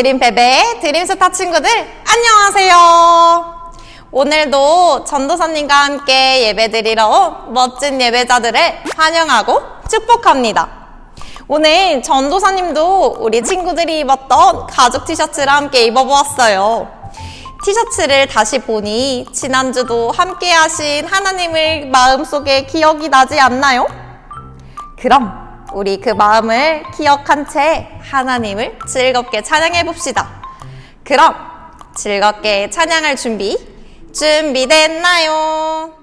드림베베 드림스타 친구들 안녕하세요. 오늘도 전도사님과 함께 예배드리러 온 멋진 예배자들을 환영하고 축복합니다. 오늘 전도사님도 우리 친구들이 입었던 가죽 티셔츠를 함께 입어보았어요. 티셔츠를 다시 보니 지난주도 함께 하신 하나님을 마음속에 기억이 나지 않나요? 그럼 우리 그 마음을 기억한 채 하나님을 즐겁게 찬양해 봅시다. 그럼 즐겁게 찬양할 준비 준비됐나요?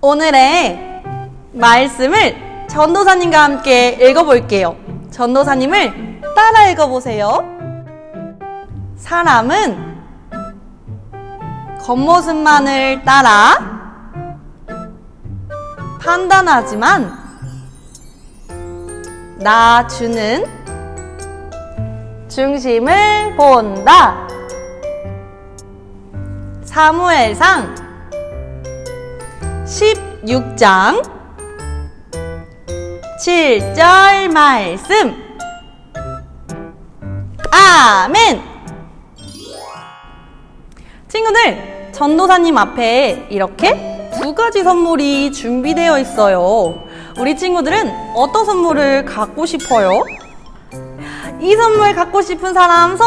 오늘의 말씀을 전도사님과 함께 읽어볼게요. 전도사님을 따라 읽어보세요. 사람은 겉모습만을 따라 판단하지만 나 주는 중심을 본다. 사무엘상 16장 7절 말씀. 아멘! 친구들, 전도사님 앞에 이렇게 두 가지 선물이 준비되어 있어요. 우리 친구들은 어떤 선물을 갖고 싶어요? 이 선물 갖고 싶은 사람 손!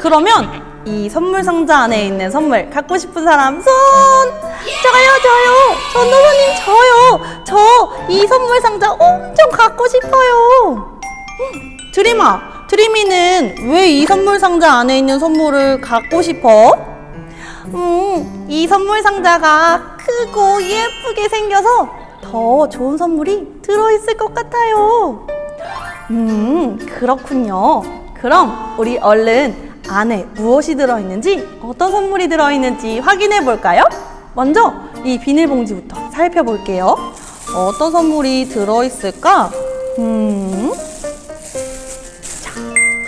그러면 이 선물 상자 안에 있는 선물 갖고 싶은 사람 손! 저요, 저요! 전도사님, 저요! 저 이 선물 상자 엄청 갖고 싶어요! 드림아, 드림이는 왜 이 선물 상자 안에 있는 선물을 갖고 싶어? 음, 이 선물 상자가 크고 예쁘게 생겨서 더 좋은 선물이 들어있을 것 같아요. 음, 그렇군요. 그럼 우리 얼른 안에 무엇이 들어있는지, 어떤 선물이 들어있는지 확인해 볼까요? 먼저 이 비닐봉지부터 살펴볼게요. 어떤 선물이 들어있을까? 음,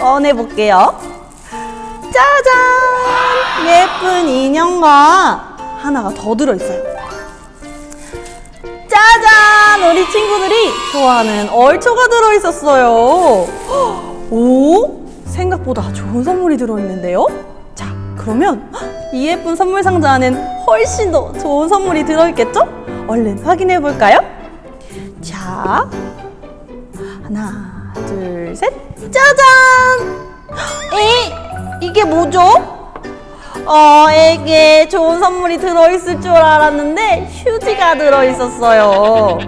꺼내 볼게요. 짜잔! 예쁜 인형과 하나가 더 들어있어요. 짜잔! 우리 친구들이 좋아하는 얼초가 들어있었어요. 오? 생각보다 좋은 선물이 들어있는데요? 자, 그러면 이 예쁜 선물 상자 안엔 훨씬 더 좋은 선물이 들어있겠죠? 얼른 확인해 볼까요? 자, 하나, 둘, 셋, 짜잔! 에? 이게 뭐죠? 어, 에게 좋은 선물이 들어있을 줄 알았는데 휴지가 들어있었어요.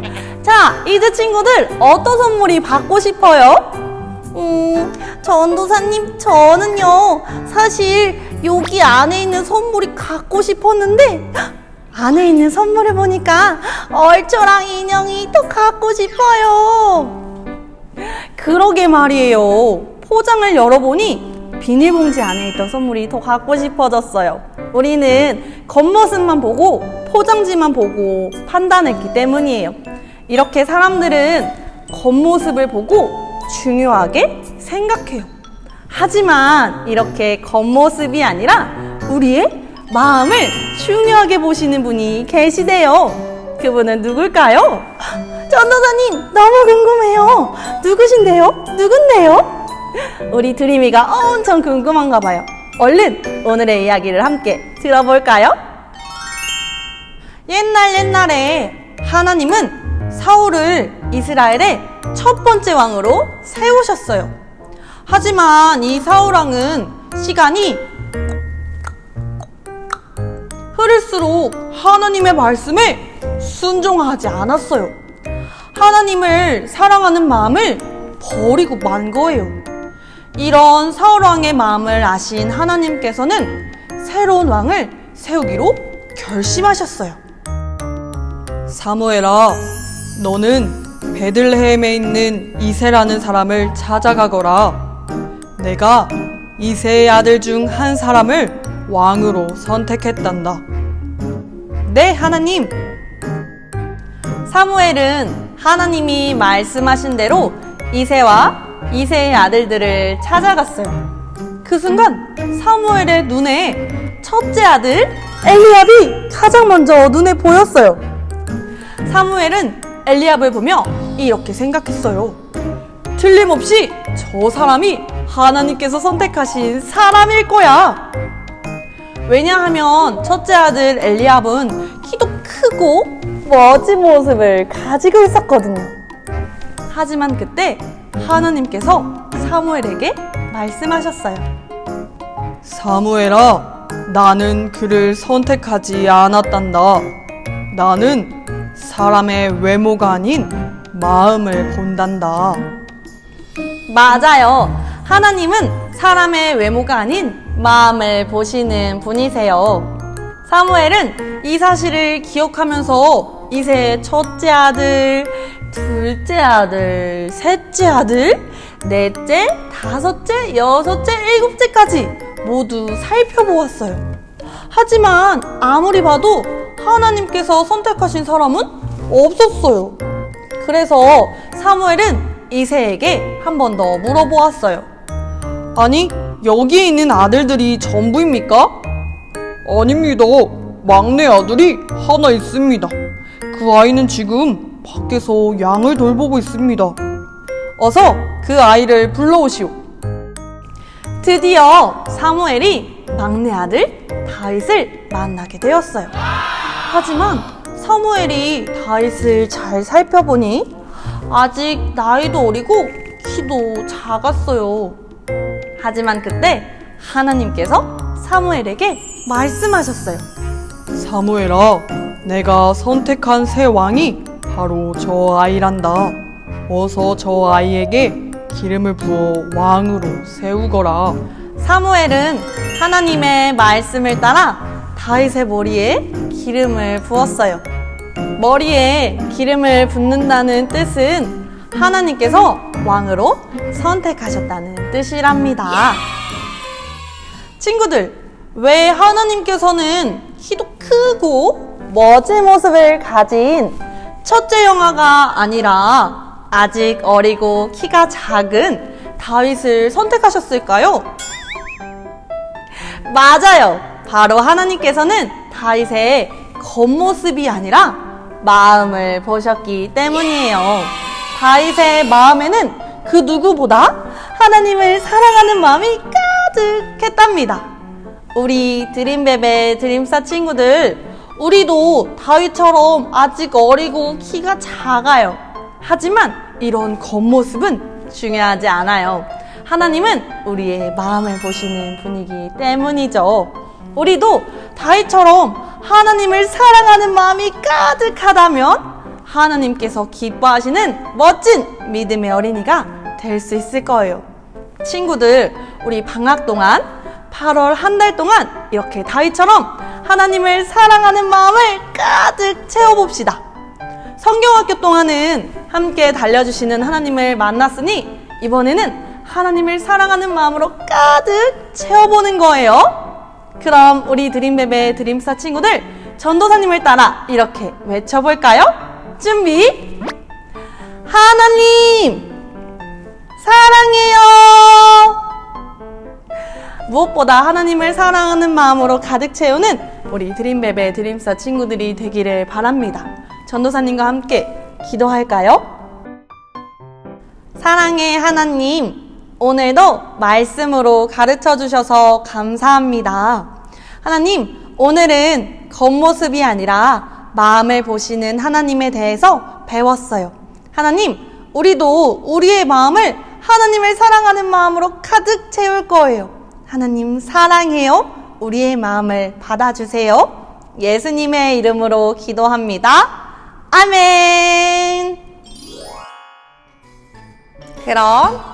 자, 이제 친구들 어떤 선물이 받고 싶어요? 음, 전도사님, 저는요, 사실 여기 안에 있는 선물이 갖고 싶었는데, 안에 있는 선물을 보니까 얼초랑 인형이 더 갖고 싶어요. 그러게 말이에요. 포장을 열어보니 비닐봉지 안에 있던 선물이 더 갖고 싶어졌어요. 우리는 겉모습만 보고 포장지만 보고 판단했기 때문이에요. 이렇게 사람들은 겉모습을 보고 중요하게 생각해요. 하지만 이렇게 겉모습이 아니라 우리의 마음을 중요하게 보시는 분이 계시대요. 그분은 누굴까요? 전도사님, 너무 궁금해요. 누구신데요? 누군데요? 우리 드림이가 엄청 궁금한가 봐요. 얼른 오늘의 이야기를 함께 들어볼까요? 옛날 옛날에 하나님은 사울을 이스라엘의 첫 번째 왕으로 세우셨어요. 하지만 이 사울 왕은 시간이 흐를수록 하나님의 말씀에 순종하지 않았어요. 하나님을 사랑하는 마음을 버리고 만 거예요. 이런 사울 왕의 마음을 아신 하나님께서는 새로운 왕을 세우기로 결심하셨어요. 사무엘아, 너는 베들레헴에 있는 이세라는 사람을 찾아가거라. 내가 이세의 아들 중 한 사람을 왕으로 선택했단다. 네, 하나님. 사무엘은 하나님이 말씀하신 대로 이세와 이세의 아들들을 찾아갔어요. 그 순간 사무엘의 눈에 첫째 아들 엘리압이 가장 먼저 눈에 보였어요. 사무엘은 엘리압을 보며 이렇게 생각했어요. 틀림없이 저 사람이 하나님께서 선택하신 사람일 거야. 왜냐하면 첫째 아들 엘리압은 키도 크고 멋진 모습을 가지고 있었거든요. 하지만 그때 하나님께서 사무엘에게 말씀하셨어요. 사무엘아, 나는 그를 선택하지 않았단다. 나는 사람의 외모가 아닌 마음을 본단다. 맞아요. 하나님은 사람의 외모가 아닌 마음을 보시는 분이세요. 사무엘은 이 사실을 기억하면서 이세의 첫째 아들, 둘째 아들, 셋째 아들, 넷째, 다섯째, 여섯째, 일곱째까지 모두 살펴보았어요. 하지만 아무리 봐도 하나님께서 선택하신 사람은 없었어요. 그래서 사무엘은 이세에게 한 번 더 물어보았어요. 아니, 여기에 있는 아들들이 전부입니까? 아닙니다. 막내 아들이 하나 있습니다. 그 아이는 지금 밖에서 양을 돌보고 있습니다. 어서 그 아이를 불러오시오. 드디어 사무엘이 막내 아들 다윗을 만나게 되었어요. 하지만 사무엘이 다윗을 잘 살펴보니 아직 나이도 어리고 키도 작았어요. 하지만 그때 하나님께서 사무엘에게 말씀하셨어요. 사무엘아, 내가 선택한 새 왕이 바로 저 아이란다. 어서 저 아이에게 기름을 부어 왕으로 세우거라. 사무엘은 하나님의 말씀을 따라 다윗의 머리에 기름을 부었어요. 머리에 기름을 붓는다는 뜻은 하나님께서 왕으로 선택하셨다는 뜻이랍니다. 친구들, 왜 하나님께서는 키도 크고 멋진 모습을 가진 첫째 영화가 아니라 아직 어리고 키가 작은 다윗을 선택하셨을까요? 맞아요. 바로 하나님께서는 다윗의 겉모습이 아니라 마음을 보셨기 때문이에요. 다윗의 마음에는 그 누구보다 하나님을 사랑하는 마음이 가득했답니다. 우리 드림베베 드림사 친구들, 우리도 다윗처럼 아직 어리고 키가 작아요. 하지만 이런 겉모습은 중요하지 않아요. 하나님은 우리의 마음을 보시는 분이기 때문이죠. 우리도 다윗처럼 하나님을 사랑하는 마음이 가득하다면 하나님께서 기뻐하시는 멋진 믿음의 어린이가 될 수 있을 거예요. 친구들, 우리 방학 동안 8월 한 달 동안 이렇게 다윗처럼 하나님을 사랑하는 마음을 가득 채워봅시다. 성경학교 동안은 함께 달려주시는 하나님을 만났으니 이번에는 하나님을 사랑하는 마음으로 가득 채워보는 거예요. 그럼 우리 드림베베 드림사 친구들 전도사님을 따라 이렇게 외쳐볼까요? 준비 하나님 사랑해요 무엇보다 하나님을 사랑하는 마음으로 가득 채우는 우리 드림베베 드림사 친구들이 되기를 바랍니다. 전도사님과 함께 기도할까요? 사랑의 하나님, 오늘도 말씀으로 가르쳐 주셔서 감사합니다. 하나님, 오늘은 겉모습이 아니라 마음을 보시는 하나님에 대해서 배웠어요. 하나님, 우리도 우리의 마음을 하나님을 사랑하는 마음으로 가득 채울 거예요. 하나님 사랑해요. 우리의 마음을 받아주세요. 예수님의 이름으로 기도합니다. 아멘. 그럼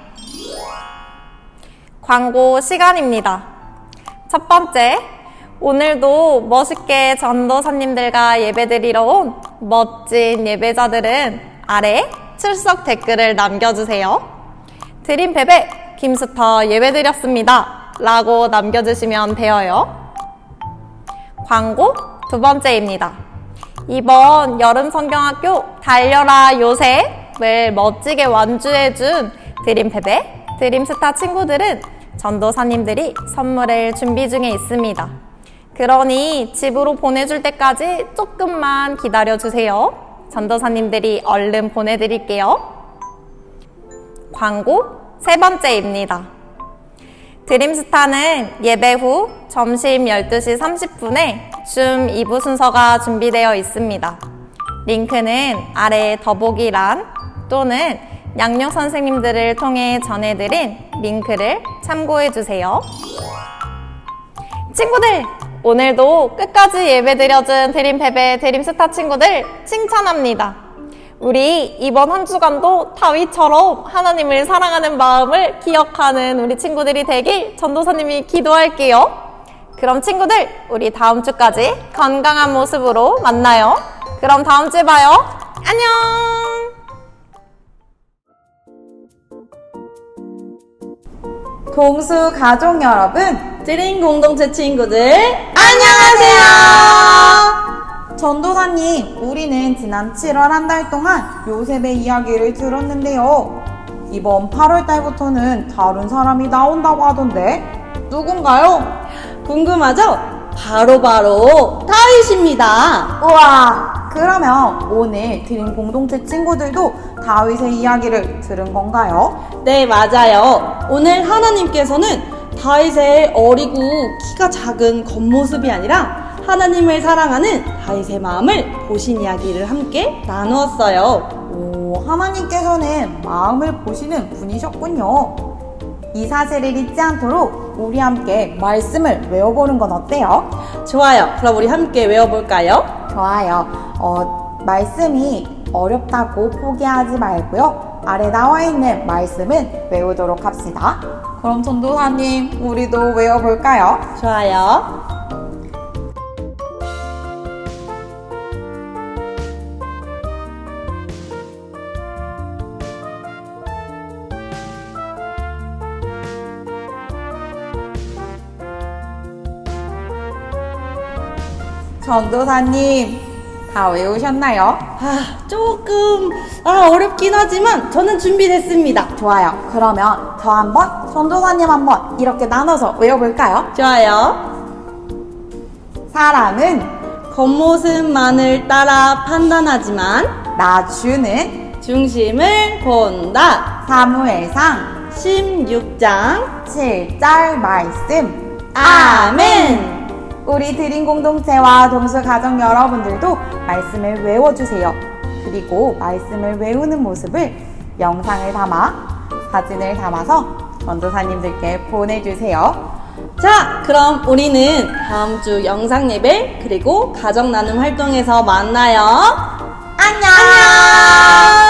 광고 시간입니다. 첫 번째, 오늘도 멋있게 전도사님들과 예배드리러 온 멋진 예배자들은 아래 출석 댓글을 남겨주세요. 드림페베 김스터 예배드렸습니다. 라고 남겨주시면 되어요. 광고 두 번째입니다. 이번 여름 성경학교 달려라 요셉을 멋지게 완주해준 드림페베, 드림스타 친구들은 전도사님들이 선물을 준비 중에 있습니다. 그러니 집으로 보내줄 때까지 조금만 기다려주세요. 전도사님들이 얼른 보내드릴게요. 광고 세 번째입니다. 드림스타는 예배 후 점심 12시 30분에 줌 2부 순서가 준비되어 있습니다. 링크는 아래 더보기란 또는 양육 선생님들을 통해 전해드린 링크를 참고해 주세요. 친구들, 오늘도 끝까지 예배드려준 드림페베 드림스타 친구들 칭찬합니다. 우리 이번 한 주간도 다윗처럼 하나님을 사랑하는 마음을 기억하는 우리 친구들이 되길 전도사님이 기도할게요. 그럼 친구들, 우리 다음 주까지 건강한 모습으로 만나요. 그럼 다음 주에 봐요. 안녕! 동수 가족 여러분, 드림 공동체 친구들, 안녕하세요! 전도사님, 우리는 지난 7월 한 달 동안 요셉의 이야기를 들었는데요. 이번 8월 달부터는 다른 사람이 나온다고 하던데, 누군가요? 궁금하죠? 바로바로 다윗입니다. 우와! 그러면 오늘 드림 공동체 친구들도 다윗의 이야기를 들은 건가요? 네, 맞아요. 오늘 하나님께서는 다윗의 어리고 키가 작은 겉모습이 아니라 하나님을 사랑하는 다윗의 마음을 보신 이야기를 함께 나누었어요. 오, 하나님께서는 마음을 보시는 분이셨군요. 이 사실을 잊지 않도록 우리 함께 말씀을 외워보는 건 어때요? 좋아요. 그럼 우리 함께 외워볼까요? 좋아요. 어, 말씀이 어렵다고 포기하지 말고요. 아래 나와 있는 말씀은 외우도록 합시다. 그럼 전도사님, 우리도 외워볼까요? 좋아요. 전도사님, 다 외우셨나요? 아, 조금 아, 어렵긴 하지만 저는 준비됐습니다. 좋아요. 그러면 저 한번, 전도사님 한번 이렇게 나눠서 외워볼까요? 좋아요. 사람은 겉모습만을 따라 판단하지만 나주는 중심을 본다. 사무엘상 16장 7절 말씀. 아멘. 우리 드림 공동체와 동수 가정 여러분들도 말씀을 외워주세요. 그리고 말씀을 외우는 모습을 영상을 담아 사진을 담아서 전도사님들께 보내주세요. 자, 그럼 우리는 다음 주 영상 예배 그리고 가정 나눔 활동에서 만나요. 안녕.